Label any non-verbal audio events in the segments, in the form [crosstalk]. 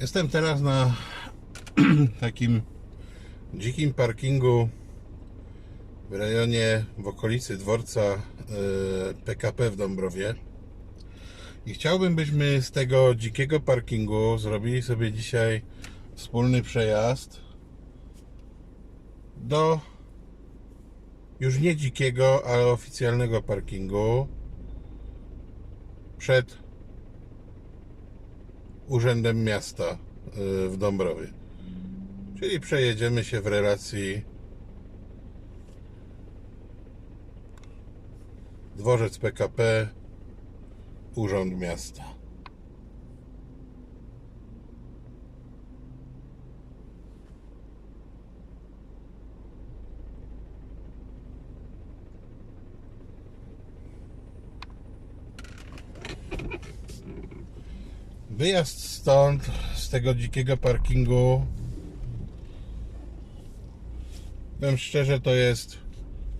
Jestem teraz na [clears throat] takim dzikim parkingu w rejonie w okolicy dworca e, PKP w Dąbrowie. I chciałbym, byśmy z tego dzikiego parkingu zrobili sobie dzisiaj wspólny przejazd do już nie dzikiego, ale oficjalnego parkingu przed Urzędem Miasta y, w Dąbrowie. Czyli przejedziemy się w relacji Dworzec PKP, Urząd Miasta. Wyjazd stąd, z tego dzikiego parkingu, powiem szczerze, to jest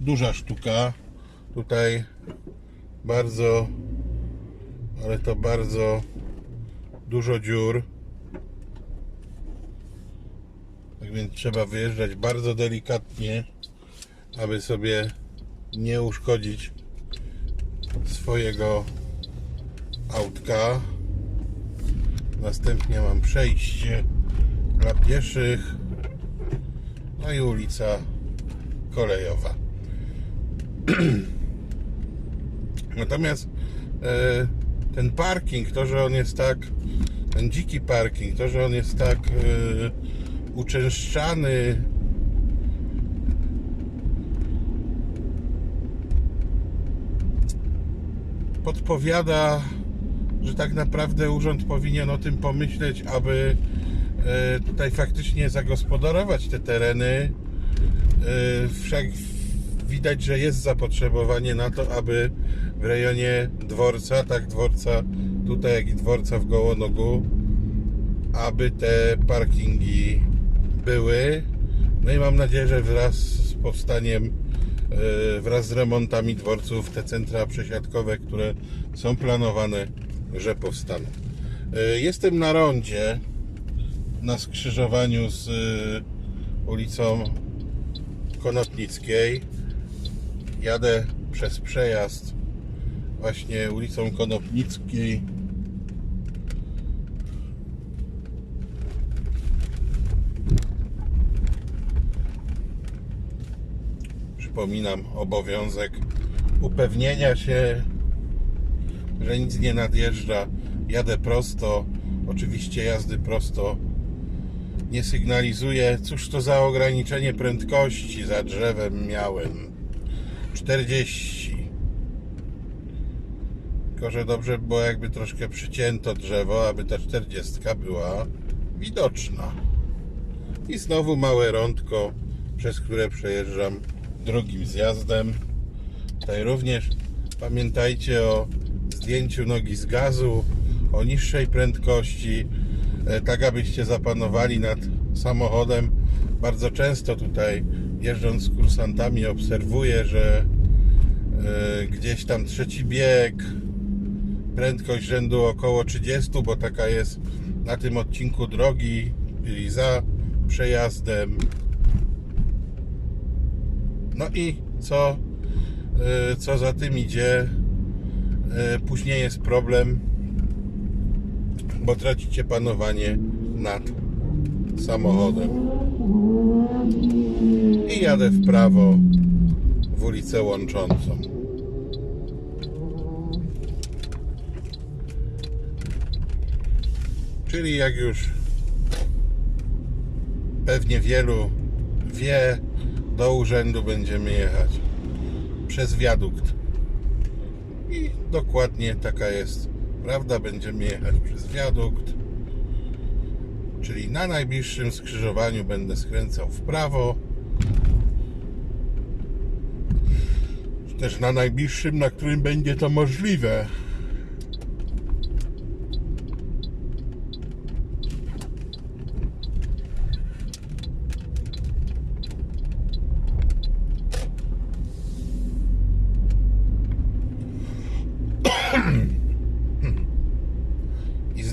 duża sztuka. Tutaj bardzo, ale to bardzo dużo dziur. Tak więc trzeba wyjeżdżać bardzo delikatnie, aby sobie nie uszkodzić swojego autka. Następnie mam przejście dla pieszych. No i ulica kolejowa. [clears throat] Natomiast e, ten parking, to, że on jest tak, ten dziki parking, to, że on jest tak e, uczęszczany, podpowiada, że tak naprawdę urząd powinien o tym pomyśleć, aby e, tutaj faktycznie zagospodarować te tereny. E, Wszak widać, że jest zapotrzebowanie na to, aby w rejonie dworca, tak dworca tutaj, jak i dworca w Gołonogu, aby te parkingi były. No i mam nadzieję, że wraz z powstaniem, e, wraz z remontami dworców, te centra przesiadkowe, które są planowane, że powstaną. E, Jestem na rondzie, na skrzyżowaniu z e, ulicą Konopnickiej. Jadę przez przejazd właśnie ulicą Konopnickiej. Przypominam obowiązek upewnienia się, że nic nie nadjeżdża. Jadę prosto. Oczywiście jazdy prosto nie sygnalizuje. Cóż to za ograniczenie prędkości za drzewem miałem? 40. Tylko, że dobrze by było jakby troszkę przycięto drzewo, aby ta 40 była widoczna. I znowu małe rądko, przez które przejeżdżam drugim zjazdem. Tutaj również pamiętajcie o zdjęciu nogi z gazu, o niższej prędkości, e, tak abyście zapanowali nad samochodem. Bardzo często tutaj jeżdżąc z kursantami obserwuję, że e, gdzieś tam trzeci bieg, prędkość rzędu około 30, bo taka jest na tym odcinku drogi, czyli za przejazdem. No i co, e, co za tym idzie, później jest problem, bo tracicie panowanie nad samochodem. I jadę w prawo w ulicę łączącą. Czyli jak już pewnie wielu wie, do urzędu będziemy jechać przez wiadukt. I dokładnie taka jest prawda. Będziemy jechać przez wiadukt. Czyli na najbliższym skrzyżowaniu będę skręcał w prawo. Też na najbliższym, na którym będzie to możliwe.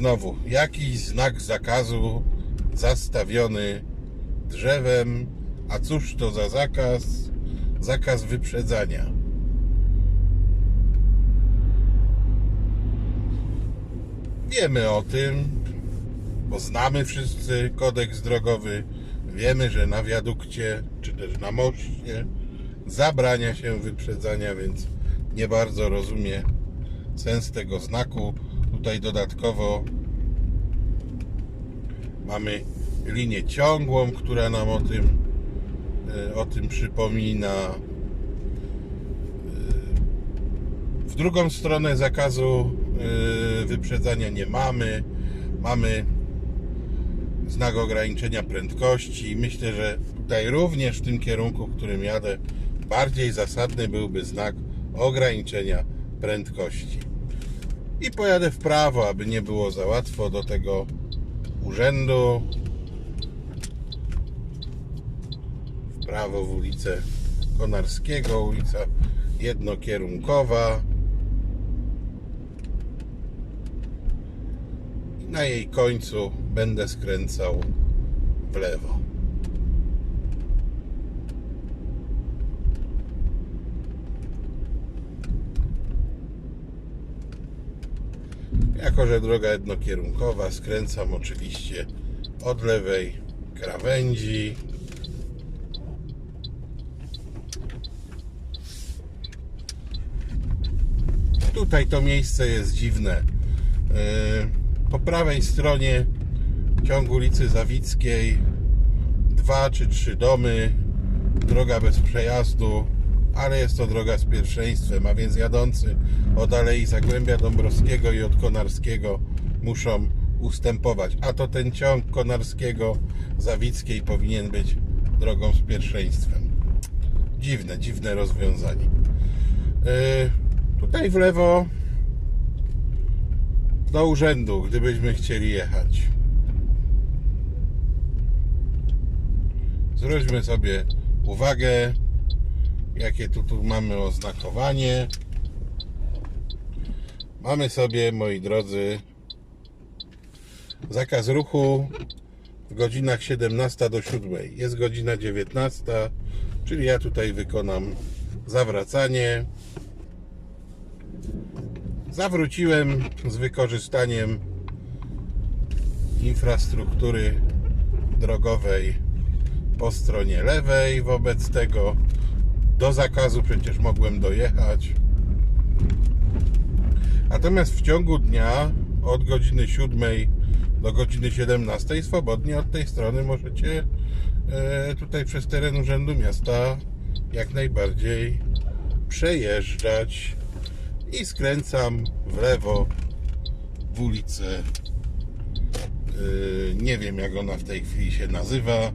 Znowu jakiś znak zakazu zastawiony drzewem. A cóż to za zakaz? Zakaz wyprzedzania. Wiemy o tym, bo znamy wszyscy kodeks drogowy. Wiemy, że na wiadukcie czy też na moście zabrania się wyprzedzania, więc nie bardzo rozumie sens tego znaku. Tutaj dodatkowo mamy linię ciągłą, która nam o tym, e, o tym przypomina. E, W drugą stronę zakazu e, wyprzedzania nie mamy. Mamy znak ograniczenia prędkości. Myślę, że tutaj również w tym kierunku, w którym jadę, bardziej zasadny byłby znak ograniczenia prędkości. I pojadę w prawo, aby nie było za łatwo do tego urzędu. W prawo w ulicę Konarskiego, ulica jednokierunkowa. I na jej końcu będę skręcał w lewo. Jako, że droga jednokierunkowa, skręcam oczywiście od lewej krawędzi. Tutaj to miejsce jest dziwne. Yy, Po prawej stronie ciągu ulicy Zawickiej dwa czy trzy domy, droga bez przejazdu, ale jest to droga z pierwszeństwem, a więc jadący od Alei Zagłębia Dąbrowskiego i od Konarskiego muszą ustępować. A to ten ciąg Konarskiego Zawickiej powinien być drogą z pierwszeństwem. Dziwne, dziwne rozwiązanie. Yy, tutaj w lewo do urzędu, gdybyśmy chcieli jechać. Zwróćmy sobie uwagę, jakie tu, tu mamy oznakowanie. Mamy sobie, moi drodzy, zakaz ruchu w godzinach 17 do 7. Jest godzina 19, czyli ja tutaj wykonam zawracanie. Zawróciłem z wykorzystaniem infrastruktury drogowej po stronie lewej. Wobec tego do zakazu przecież mogłem dojechać. Natomiast w ciągu dnia od godziny 7 do godziny 17 swobodnie od tej strony możecie e, tutaj przez teren Urzędu Miasta jak najbardziej przejeżdżać i skręcam w lewo w ulicę. e, Nie wiem jak ona w tej chwili się nazywa.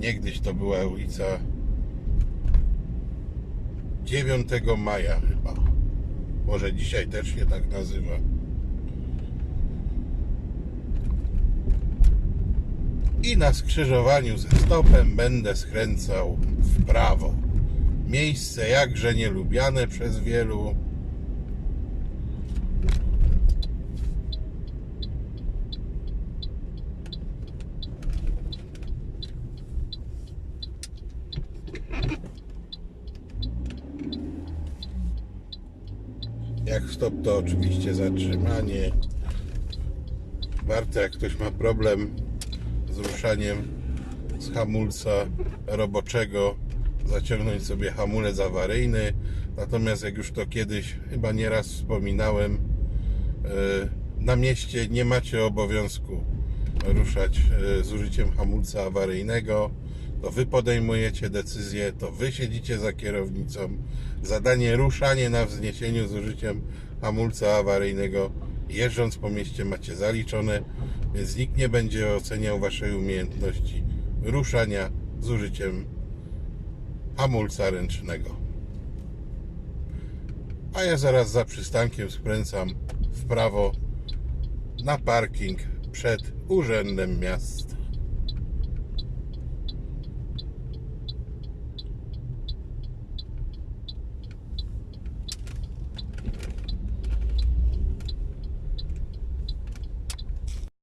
Niegdyś to była ulica 9 maja chyba. Może dzisiaj też się tak nazywa. I na skrzyżowaniu ze stopem będę skręcał w prawo. Miejsce jakże nielubiane przez wielu. Jak stop to oczywiście zatrzymanie. Warto jak ktoś ma problem z ruszaniem z hamulca roboczego zaciągnąć sobie hamulec awaryjny. Natomiast jak już to kiedyś chyba nieraz wspominałem, e, na mieście nie macie obowiązku ruszać e, z użyciem hamulca awaryjnego. To wy podejmujecie decyzję, to wy siedzicie za kierownicą. Zadanie ruszanie na wzniesieniu z użyciem hamulca awaryjnego jeżdżąc po mieście macie zaliczone, więc nikt nie będzie oceniał waszej umiejętności ruszania z użyciem hamulca ręcznego. A ja zaraz za przystankiem skręcam w prawo na parking przed Urzędem Miasta.